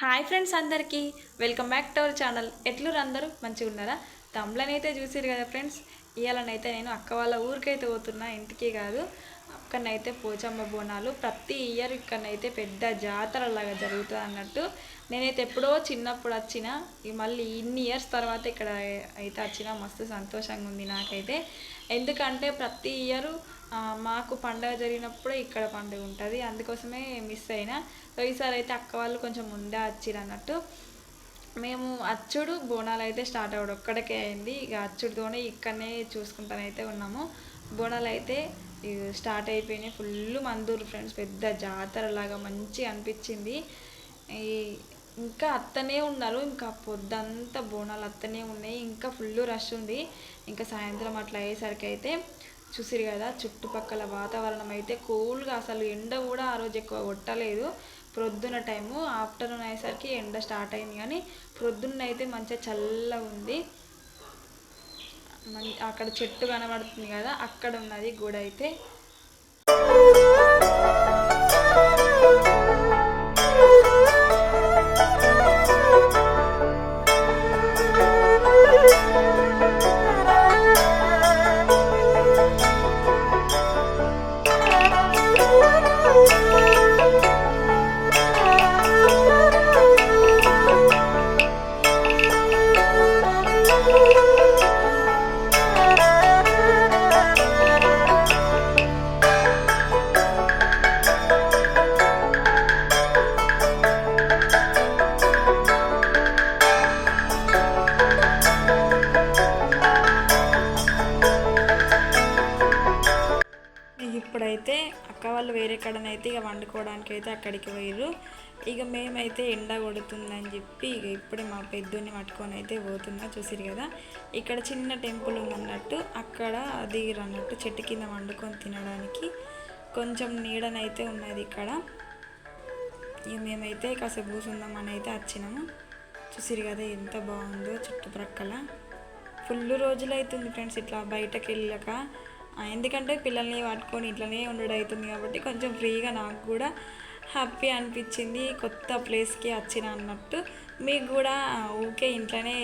Hi friends అందరికీ. Welcome back to our channel. ఎట్లురు అందరూ? మంచిగా ఉన్నారా అయితే చూసిర్రు కదా ఫ్రెండ్స్. ఇవాళనైతే నేను అక్క వాళ్ళ ఊరికైతే పోతున్నా ఇంటికి కాదు. అక్కడనైతే పోచమ్మ బోనాలు. ప్రతి ఇయర్ ఇక్కడనైతే పెద్ద జాతరలాగా జరుగుతుంది అన్నట్టు. నేనైతే ఎప్పుడో చిన్నప్పుడు వచ్చిన మళ్ళీ ఇన్ని ఇయర్స్ తర్వాత ఇక్కడ అయితే వచ్చిన మస్తు సంతోషంగా ఉంది నాకైతే. ఎందుకంటే ప్రతి ఇయరు మాకు పండగ జరిగినప్పుడు ఇక్కడ పండుగ ఉంటుంది. అందుకోసమే మిస్ అయినా. సో ఈసారి అయితే అక్క వాళ్ళు కొంచెం ముందే వచ్చిరు అన్నట్టు. మేము అచ్చుడు బోనాలు అయితే స్టార్ట్ అవ్వడం ఒక్కడికే అయింది. ఇక అచ్చుడితోనే ఇక్కడనే చూసుకుంటానైతే ఉన్నాము. బోనాలు అయితే స్టార్ట్ అయిపోయినాయి. ఫుల్ మందూరు ఫ్రెండ్స్ పెద్ద జాతర లాగా మంచి అనిపించింది. ఈ ఇంకా అత్తనే ఉన్నారు. ఇంకా పొద్దంతా బోనాలు అత్తనే ఉన్నాయి. ఇంకా ఫుల్ రష్ ఉంది. ఇంకా సాయంత్రం అట్లా అయ్యేసరికి అయితే చూసిరు కదా చుట్టుపక్కల వాతావరణం అయితే కూల్గా. అసలు ఎండ కూడా ఆ రోజు ఎక్కువ కొట్టలేదు. ప్రొద్దున టైము ఆఫ్టర్నూన్ అయ్యేసరికి ఎండ స్టార్ట్ అయింది కానీ ప్రొద్దున్న అయితే మంచిగా చల్లగా ఉంది. అక్కడ చెట్టు కనబడుతుంది కదా అక్కడ ఉన్నది గుడి అయితే అప్పుడైతే అక్క వాళ్ళు వేరే కడనైతే ఇక వండుకోవడానికి అయితే అక్కడికి పోయారు ఇక మేమైతే ఎండ కొడుతుందని చెప్పి ఇక ఇప్పుడే మా పెద్దోని పట్టుకొని అయితే పోతున్నా చూసిరు కదా. ఇక్కడ చిన్న టెంపుల్ ఉందన్నట్టు అక్కడ దిగిరు అన్నట్టు చెట్టు కింద వండుకొని తినడానికి కొంచెం నీడనైతే ఉన్నది ఇక్కడ. ఇక మేమైతే కాసేపు కూర్చుందామని అయితే వచ్చినాము చూసిరు కదా ఎంత బాగుందో చుట్టుప్రక్కల. ఫుల్ రోజులు అవుతుంది ఫ్రెండ్స్ ఇట్లా బయటకు వెళ్ళాక ఎందుకంటే పిల్లల్ని పట్టుకొని ఇట్లనే ఉండడం అవుతుంది కాబట్టి కొంచెం ఫ్రీగా నాకు కూడా హ్యాపీ అనిపించింది కొత్త ప్లేస్కి వచ్చిన అన్నట్టు. మీకు కూడా ఊకే ఇంట్లోనే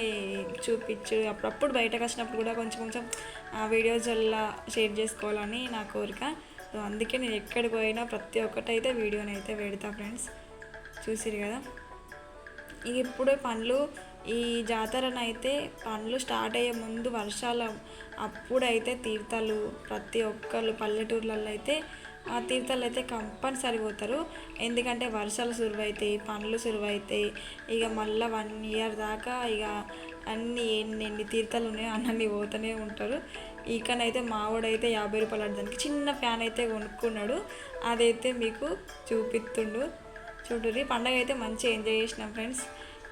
చూపించు. అప్పుడప్పుడు బయటకు వచ్చినప్పుడు కూడా కొంచెం కొంచెం వీడియోస్ వల్ల షేర్ చేసుకోవాలని నా కోరిక. సో అందుకే నేను ఎక్కడికి పోయినా ప్రతి ఒక్కటి అయితే వీడియోని అయితే పెడతా ఫ్రెండ్స్. చూసిరు కదా? ఇప్పుడు పనులు ఈ జాతరనైతే పనులు స్టార్ట్ అయ్యే ముందు వర్షాల అప్పుడైతే తీర్థాలు ప్రతి ఒక్కళ్ళు పల్లెటూర్లలో అయితే ఆ తీర్థాలు అయితే కంపల్సరీ పోతారు. ఎందుకంటే వర్షాలు సురువైతాయి పనులు సురువైతాయి ఇక మళ్ళీ వన్ ఇయర్ దాకా ఇక అన్ని ఎన్ని ఎన్ని తీర్థాలు ఉన్నాయో అన్నీ పోతూనే ఉంటారు. ఇకనైతే మావాడైతే యాభై రూపాయలు దానికి చిన్న ఫ్యాన్ అయితే కొనుక్కున్నాడు. అదైతే మీకు చూపిస్తుండు. చూడుర్రి పండగ అయితే మంచిగా ఎంజాయ్ చేసినాం ఫ్రెండ్స్.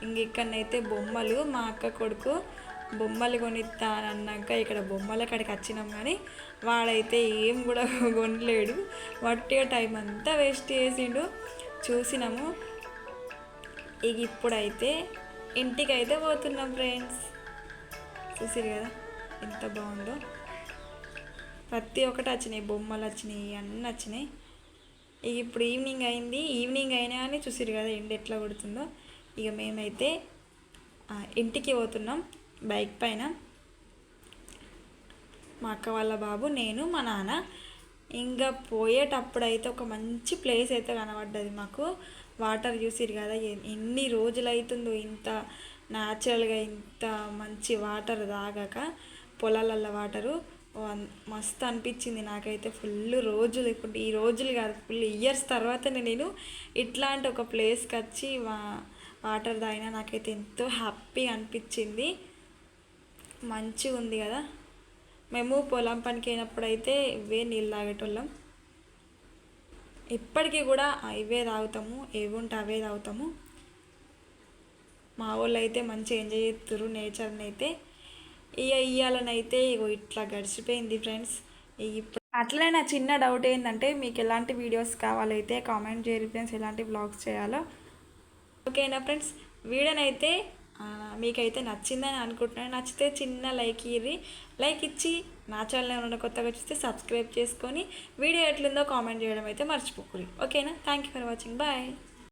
ఇంక ఇక్కడనైతే బొమ్మలు మా అక్క కొడుకు బొమ్మలు కొనిస్తానన్నాక ఇక్కడ బొమ్మల కాడికి వచ్చినాం కానీ వాడైతే ఏం కూడా కొనలేడు. వట్టిగా టైం అంతా వేస్ట్ చేసిండు. చూసినాము. ఇక ఇప్పుడైతే ఇంటికి అయితే పోతున్నాం ఫ్రెండ్స్ చూసిరు కదా ఎంత బాగుందో. ప్రతి ఒక్కటి వచ్చినాయి బొమ్మలు వచ్చినాయి అన్నీ వచ్చినాయి. ఇక ఇప్పుడు ఈవినింగ్ అయింది. ఈవినింగ్ అయినా కానీ చూసిరు కదా ఎండ ఎట్లా కొడుతుందో. ఇక మేమైతే ఇంటికి పోతున్నాం బైక్ పైన. మా అక్క వాళ్ళ బాబు నేను మా నాన్న. ఇంకా పోయేటప్పుడు అయితే ఒక మంచి ప్లేస్ అయితే కనబడ్డది మాకు. వాటర్ చూసిరు కదా ఎన్ని రోజులు అవుతుందో ఇంత న్యాచురల్గా ఇంత మంచి వాటర్ తాగాక పొలాలల్లో వాటరు. మస్తు అనిపించింది నాకైతే ఫుల్ రోజులు ఇప్పుడు ఈ రోజులు కాదు ఫుల్ ఇయర్స్ తర్వాతనే నేను ఇట్లాంటి ఒక ప్లేస్కి వచ్చి వాటర్ తాగినా నాకైతే ఎంతో హ్యాపీ అనిపించింది. మంచిగా ఉంది కదా. మేము పొలం పనికి అయినప్పుడు అయితే ఇవే నీళ్ళు తాగేటోళ్ళం. ఇప్పటికీ కూడా ఇవే తాగుతాము ఏవుంటే ఉంటే అవే తాగుతాము. మా వాళ్ళు అయితే మంచిగా ఎంజాయ్ చేస్తారు నేచర్ని అయితే ఇక ఇయ్యాలనైతే ఇగో ఇట్లా గడిచిపోయింది ఫ్రెండ్స్. ఇప్పుడు అట్లనే నా చిన్న డౌట్ ఏంటంటే మీకు ఎలాంటి వీడియోస్ కావాలైతే కామెంట్ చేయరు ఫ్రెండ్స్. ఎలాంటి బ్లాగ్స్ చేయాలో ఓకేనా ఫ్రెండ్స్? వీడియోనైతే మీకైతే నచ్చిందని అనుకుంటున్నాను. నచ్చితే చిన్న లైక్ ఇవ్వి లైక్ ఇచ్చి నా ఛానల్ ఏమైనా కొత్తగా చూస్తే సబ్స్క్రైబ్ చేసుకొని వీడియో ఎట్లుందో కామెంట్ చేయడం అయితే మర్చిపోకూడదు ఓకేనా? Thank you for watching. Bye.